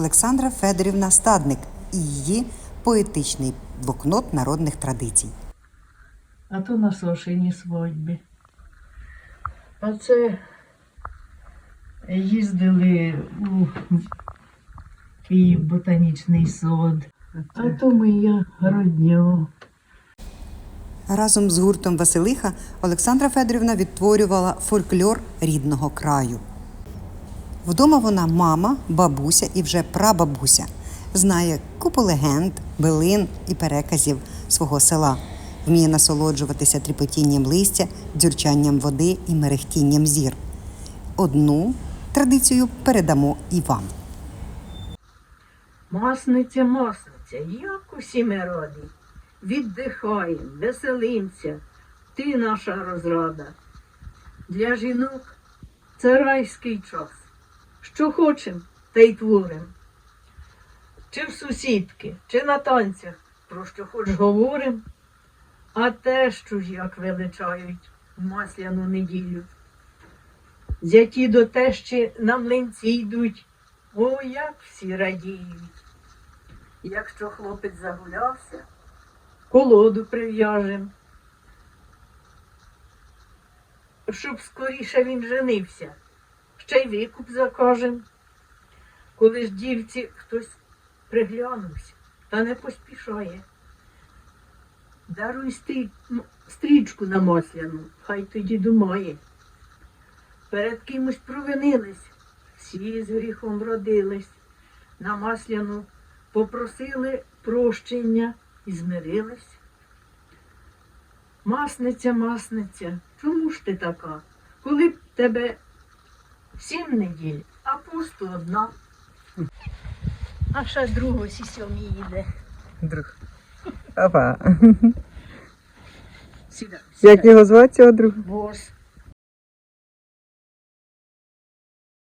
Олександра Федорівна Стадник і її поетичний блокнот народних традицій. а то на Сошині свадьбі. А це їздили у Київ ботанічний сад. А то моя родня. Разом з гуртом Василиха Олександра Федорівна відтворювала фольклор рідного краю. Вдома вона мама, бабуся і вже прабабуся. Знає купу легенд, билин і переказів свого села. Вміє насолоджуватися тріпотінням листя, дзюрчанням води і мерехтінням зір. Одну традицію передамо і вам. Масниця, масниця, як усі ми раді. Віддихаєм, веселимся, ти наша розрада. Для жінок це райський час. Що хочем, те й творим. Чи в сусідки, чи на танцях, про що хоч говорим, а те, що ж як величають в масляну неділю. Зяті до тещі на млинці йдуть, о, як всі радіють. Якщо хлопець загулявся, колоду прив'яжем. Щоб скоріше він женився, ще й викуп закажем. Коли ж дівці хтось приглянувся та не поспішає. Даруй стрі... стрічку на масляну, хай тоді думає. Перед кимось провинились, всі з гріхом родились, на масляну попросили прощення і змирились. Масниця, масниця, чому ж ти така? Коли б тебе сім неділь, а пусто одна. А ще другого сі сьомій їде. Друг. Опа. Сідай. Як його звати цього друга? Бос.